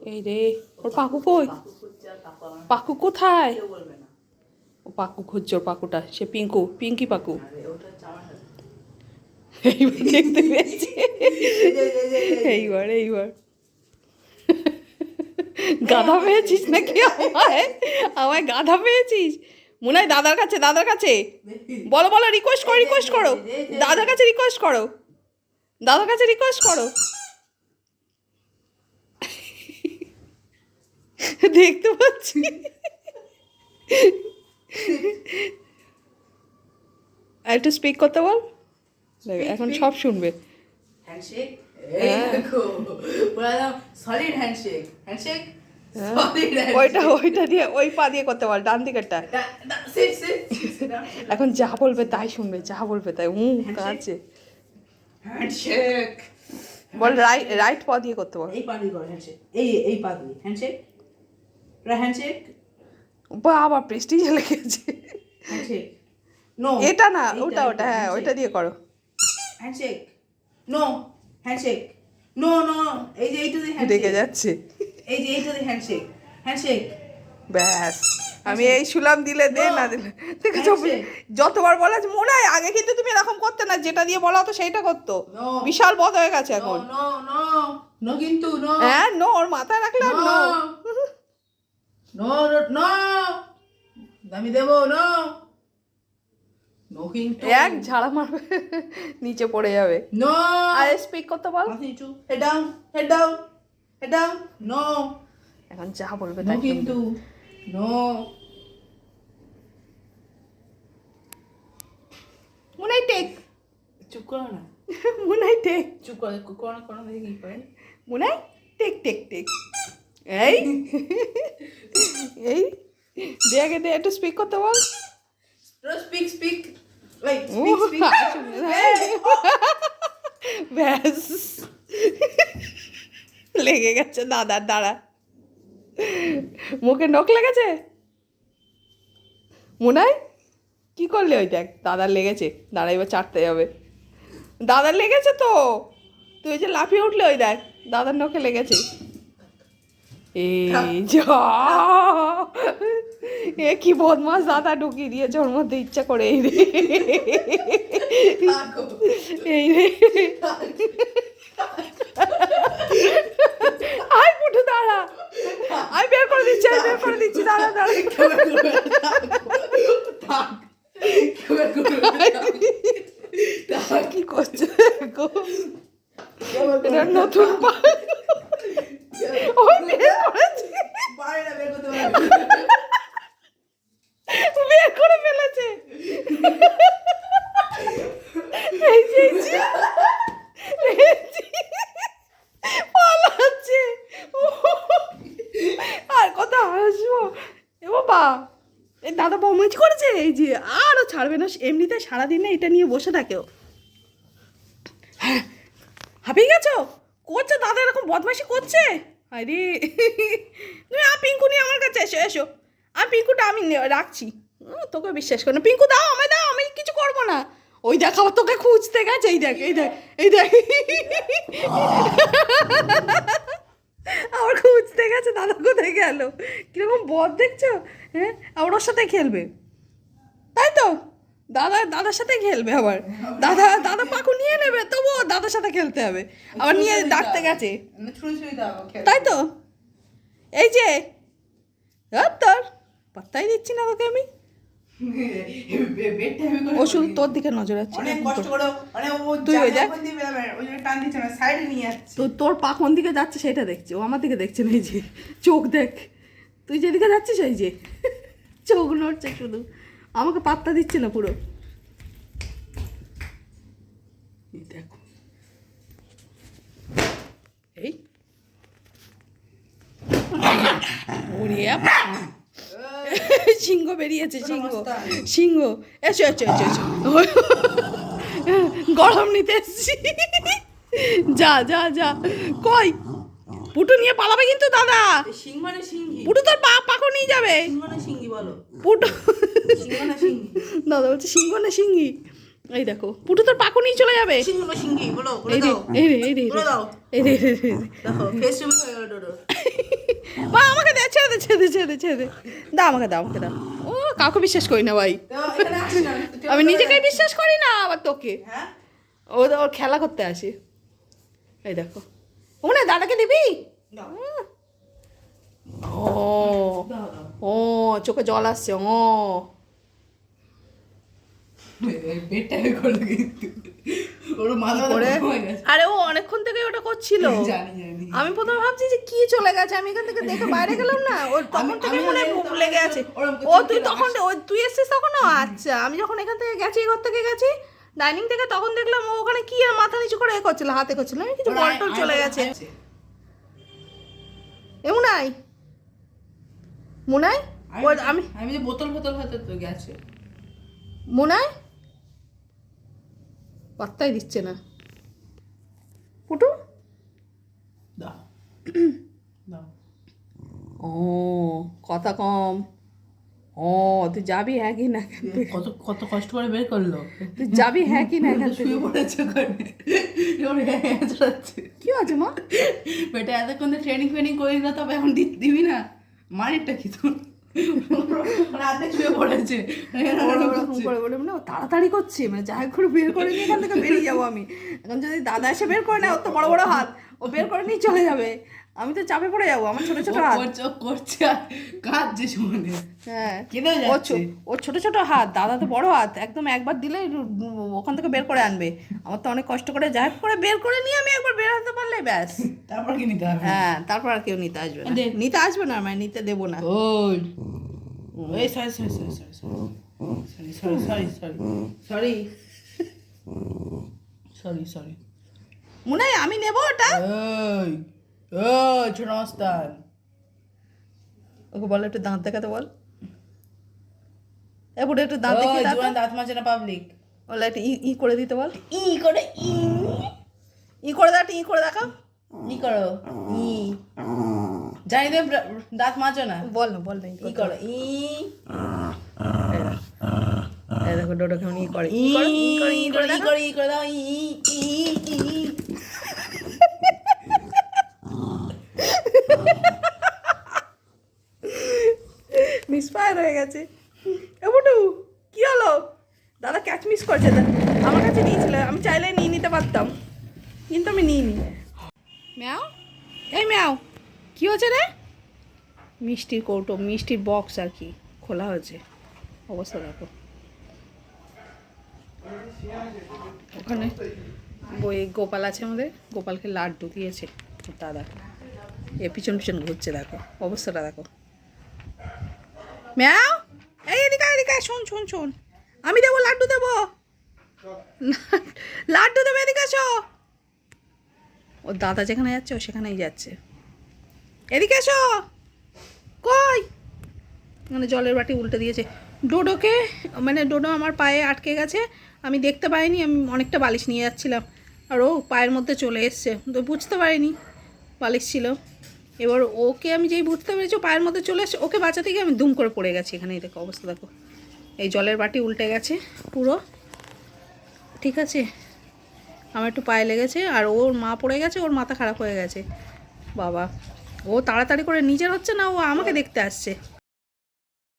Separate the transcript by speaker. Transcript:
Speaker 1: এই রে, ওর পাকু কই?
Speaker 2: পাকু
Speaker 1: কোথায়? ও পাকু খুঁজছে, ওর পাকুটা, সে পিঙ্কু, পিঙ্কি পাকু। এইবার দেখতে পেয়েছি। এইবার এইবার। গাধা পেয়েছিস নাকি আমায়? আমায় গাধা পেয়েছিস? মনে হয় দাদার কাছে দাদার কাছে। বলো বলো রিকোয়েস্ট করো রিকোয়েস্ট করো। দাদার কাছে রিকোয়েস্ট করো। দাদার কাছে রিকোয়েস্ট করো। দেখতে পাচ্ছি। আর একটু স্পিক করতে বল। এখন সব শুনবে।
Speaker 2: হ্যান্ডশেক
Speaker 1: হ্যাঁ।
Speaker 2: পুরো সলিড হ্যান্ডশেক হ্যান্ডশেক
Speaker 1: ওইটা ওইটা দিয়ে ওই পা দিয়ে করতে বল ডান দিকেরটা। এখন যা বলবে তাই শুনবে যা বলবে তাই। হুম কাছে। বল রাইট রাইট পা দিয়ে করতে বল।
Speaker 2: এই পা দিয়ে এই এই পা দিয়ে। হ্যান্ডশেক পুরো হ্যান্ডশেক
Speaker 1: বা আবার প্রেস্টিজে লেগেছে।
Speaker 2: হ্যান্ডশেক নো
Speaker 1: এটা না ওটা ওটা হ্যাঁ ওইটা দিয়ে করো।
Speaker 2: Handshake no handshake no no এই যে এইটা দিয়ে হ্যান্ডশেক
Speaker 1: যাচ্ছে।
Speaker 2: এই যে এইটা দিয়ে হ্যান্ডশেক হ্যান্ডশেক
Speaker 1: ব্যাস আমি এই শুলাম দিলে দে না দিলে। দেখেছ. যতবার বলা মনে হয় আগে কিন্তু তুমি এরকম করতে না যেটা দিয়ে বলা হতো সেইটা করতো। বিশাল বদ হয়ে গেছে এখন।
Speaker 2: নো নো নো কিন্তু নো
Speaker 1: হ্যাঁ নো ওর মাথায় রাখলাম
Speaker 2: নো
Speaker 1: নো
Speaker 2: নো নো। আমি দেবো নো।
Speaker 1: এক ঝাড়া মারবে নিচে পড়ে যাবে।
Speaker 2: নো।
Speaker 1: আর স্পিক করতে
Speaker 2: মাথা নিচু। Head down head down head down no.
Speaker 1: এখন যা বলবে তাই
Speaker 2: কিন্তু নো।
Speaker 1: মনে হয় টেক।
Speaker 2: চুপ করো না।
Speaker 1: মনে হয় টেক।
Speaker 2: চুপ করো করো করো দেখি কি করে।
Speaker 1: মনে হয় টেক টেক টেক। এই? এই? দে আগে দে একটু স্পিক করতে বল।
Speaker 2: স্পিক স্পিক
Speaker 1: ব্যাস। লেগে গেছে দাদার দ্বারা মুখে নখ লেগেছে? মনে হয় কি করলে ওই দেখ দাদার লেগেছে। দাদা এবার চাটতে যাবে। দাদার লেগেছে তো? তুই যে লাফিয়ে উঠলে ওই দেখ দাদার নখে লেগেছে। এই যা। এ কি বদমাস দাদা ঢুকিয়ে দিয়েছে ওর মধ্যে ইচ্ছা করে এই রে। এই রে। আয় পুটু দাঁড়া। আমি বের করে দিচ্ছি আমি বের করে দিচ্ছি দাঁড়া দাঁড়া
Speaker 2: থাক
Speaker 1: কি করছে গো এটা নতুন পা ও বের করেছে
Speaker 2: পারে না বের করতে পারবে
Speaker 1: বের করে ফেলেছে এই যে এই যে। এই যে। পালাচ্ছে কত হাসবো এ বাবা এই দাদা বমাজ করেছে? এই যে আরও ছাড়বে না এমনিতে সারাদিন না এটা নিয়ে বসে থাকে ও। হ্যাঁ, হাঁপিয়ে গেছো? করছে দাদা এরকম বদমাইশি করছে? আরে তুমি আর পিঙ্কু নিয়ে আমার কাছে এসো এসো। আর পিঙ্কুটা আমি নে- রাখছি। তোকে বিশ্বাস করি না। পিঙ্কু দাও আমায় দাও আমি কিছু করব না। ওই দেখ আবার তোকে খুঁজতে গেছে। এই দেখ এই দেখ এই দেখ। আবার খুঁজতে গেছে দাদা কোথায় গেল? কীরকম বদ দেখছ? হ্যাঁ? আবার ওর সাথে খেলবে। তাই তো? দাদা দাদার সাথে খেলবে আবার। দাদা দাদা পাকু নিয়ে নেবে তবুও দাদার সাথে খেলতে হবে। আবার নিয়ে ডাকতে গেছে। তাই তো? এই যে তোর। পাত্তাই দিচ্ছি না তোকে আমি।
Speaker 2: বে- বেডটা হেভি করে
Speaker 1: ও শুধু
Speaker 2: করি।
Speaker 1: তোর দিকে নজর আছে
Speaker 2: অনেক কষ্ট করে মানে ও
Speaker 1: তুই ওই দেখ।
Speaker 2: ওখান দিয়ে বেরোবে, ওই জন্য টান দিচ্ছে না সাইডে নিয়ে যাচ্ছে।
Speaker 1: তো তোর পা কোন দিকে যাচ্ছে সেটা দেখছে ও আমার দিকে দেখছে না এই যে চোখ দেখ। তুই যেদিকে যাচ্ছিস এই যে চোখ নড়ছে শুধু। আমাকে পাত্তা দিচ্ছে না পুরো। দেখো। এই। ওরে। সিংহ বেরিয়েছে সিংহ। সিংহ। এসো এসো এসো এসো। গরম নিতে এসছি। যা যা যা। কই? পুটু নিয়ে পালাবে কিন্তু দাদা।
Speaker 2: মানে
Speaker 1: পুটু তোর পা পাকো নিয়ে যাবে।
Speaker 2: মানে বলো।
Speaker 1: পুটু
Speaker 2: মানে
Speaker 1: দাদা বলছে সিংহ না সিংহি। এই দেখো পুটু তোর পাকু নিয়ে চলে যাবে। এই রে এই রে এই রে এই রে। এই রে, মা আমাকে দে ছেড়ে দে ছেড়ে দে ছেড়ে দে ছেড়ে দে। দাও আমাকে দাও আমাকে দাও। ও কাউকে বিশ্বাস করি না ভাই। আমি নিজেকেই বিশ্বাস করি না আবার তোকে।
Speaker 2: হ্যাঁ?
Speaker 1: ও ওর খেলা করতে আসি। এই দেখো। ও না দাদাকে দিবি? ও। ও চোখে জল আসছে ও।
Speaker 2: করে কিন্তু।
Speaker 1: করে? আরে ও অনেকক্ষণ থেকে ওটা করছিল।
Speaker 2: জানি জানি।
Speaker 1: আমি প্রথমে ভাবছি যে কি চলে গেছে আমি এখান থেকে দেখে বাইরে গেলাম না। ওর তখন থেকে মনে ভুক লেগে আছে। ও তুই তখন ও তুই এসেছিস তখনও আচ্ছা আমি যখন এখান থেকে গেছি ঘর থেকে গেছি ডাইনিং থেকে তখন দেখলাম ও ওখানে কি আর মাথা নিচু করে এ করছিল হাতে করছিল। আমি কিছু বল টল চলে গেছে।
Speaker 2: আছে।
Speaker 1: এমন নাই মুনাই। আমি
Speaker 2: আমি যে বোতল বোতল হতে তো গেছে।
Speaker 1: মুনাই? পাত্তাই দিচ্ছে না। পুটু ও কথা কম। ও তুই যাবি হ্যাঁ কি না
Speaker 2: কত কত কষ্ট করে বের করল।
Speaker 1: তুই যাবি হ্যাঁ কি না এখান
Speaker 2: শুয়ে পড়েছে ওখানে হ্যাঁ
Speaker 1: কি আছে মা?
Speaker 2: বেটা এতক্ষণ তো ট্রেনিং ফ্রেনিং করি না তবে এখন দিবি না? মারিটা কি তোর? রাতে শুয়ে পড়েছে?
Speaker 1: ওরা ওরকম করে বলে মানে তাড়াতাড়ি করছে মানে যাই করে বের করে নিয়ে এখান থেকে বেরিয়ে যাব আমি। এখন যদি দাদা এসে বের করে নেয় ওর তো বড় বড় হাত ও বের করে নিয়ে চলে যাবে। আমি তো চাপে পড়ে যাব আমার ছোট ছোট হাত।
Speaker 2: করছে ও করছে আর
Speaker 1: হ্যাঁ ও ছোট ছোট হাত দাদা তো বড় হাত একদম একবার দিলে ওখান থেকে বের করে আনবে। আমার তো অনেক কষ্ট করে যাই করে বের করে নিয়ে আমি একবার বের হতে পারলে ব্যাস।
Speaker 2: তারপর কি নিতে হবে?
Speaker 1: হ্যাঁ তারপর আর কেউ নিতে আসবে না। নিতে আসবে না মানে নিতে দেবো না।
Speaker 2: ওই। এই sorry sorry sorry sorry sorry sorry sorry sorry sorry sorry
Speaker 1: মনে হয় আমি নেব ওটা
Speaker 2: ওই ওই ছোট মাস্তান
Speaker 1: ওকে বল একটু দাঁত দেখাতে বল এ বুড়ো একটু দাঁত দেখিয়ে দাও
Speaker 2: দাঁত মাজে না পাবলিক
Speaker 1: বলে একটু ই ই করে দিতে বল
Speaker 2: ই করে ই
Speaker 1: ই করে দাও ই করে দেখাও
Speaker 2: ই করো ই জানি দে দাঁত মাজো না।
Speaker 1: বল না বল না ই করো
Speaker 2: ই।
Speaker 1: এই দেখো ডোডো কেমন ই করে।
Speaker 2: ই
Speaker 1: করে ই করে ই করে
Speaker 2: ই করে দাও ই ই ই
Speaker 1: মিসফায়ার হয়ে গেছে। এ বুটু কি হলো? দাদা ক্যাচ মিস করছে দা- আমার কাছে নিয়েছিল আমি চাইলে নিয়ে নিতে পারতাম। কিন্তু আমি নিইনি। ম্যাও? এই ম্যাও। কি হচ্ছে রে? মিষ্টির কৌটো, মিষ্টির বক্স আর কি, খোলা হয়েছে। অবস্থা দেখো। ওখানে বই গোপাল আছে আমাদের, গোপালকে লাড্ডু দিয়েছে। দাদা এ পিছন পিছন ঘুরছে দেখো, অবস্থাটা দেখো। ম্যাও, এই এদিকে এদিকে শোন শোন শোন। আমি দেবো, লাড্ডু দেবো। লাড্ডু দেবো, এদিকে এসো। ওর দাদা যেখানে যাচ্ছে, ও সেখানেই যাচ্ছে। এদিকে এসো। কই? মানে জলের বাটি উল্টে দিয়েছে। ডোডোকে মানে ডোডো আমার পায়ে আটকে গেছে, আমি দেখতে পাইনি, আমি অনেকটা বালিশ নিয়ে যাচ্ছিলাম। আর ও পায়ের মধ্যে চলে এসছে, তো বুঝতে পারিনি, বালিশ ছিল। এবার ওকে আমি যেই বুঝতে পেরেছি পায়ের মধ্যে চলে এসছে, ওকে বাঁচাতে গিয়ে আমি দুম করে পড়ে গেছি এখানে দেখো অবস্থা দেখো। এই জলের বাটি উল্টে গেছে পুরো। ঠিক আছে? আমার একটু পায়ে লেগেছে, আর ওর মা পড়ে গেছে, ওর মাথা খারাপ হয়ে গেছে। বাবা। ও তাড়াতাড়ি করে নিজের হচ্ছে না ও আমাকে দেখতে আসছে।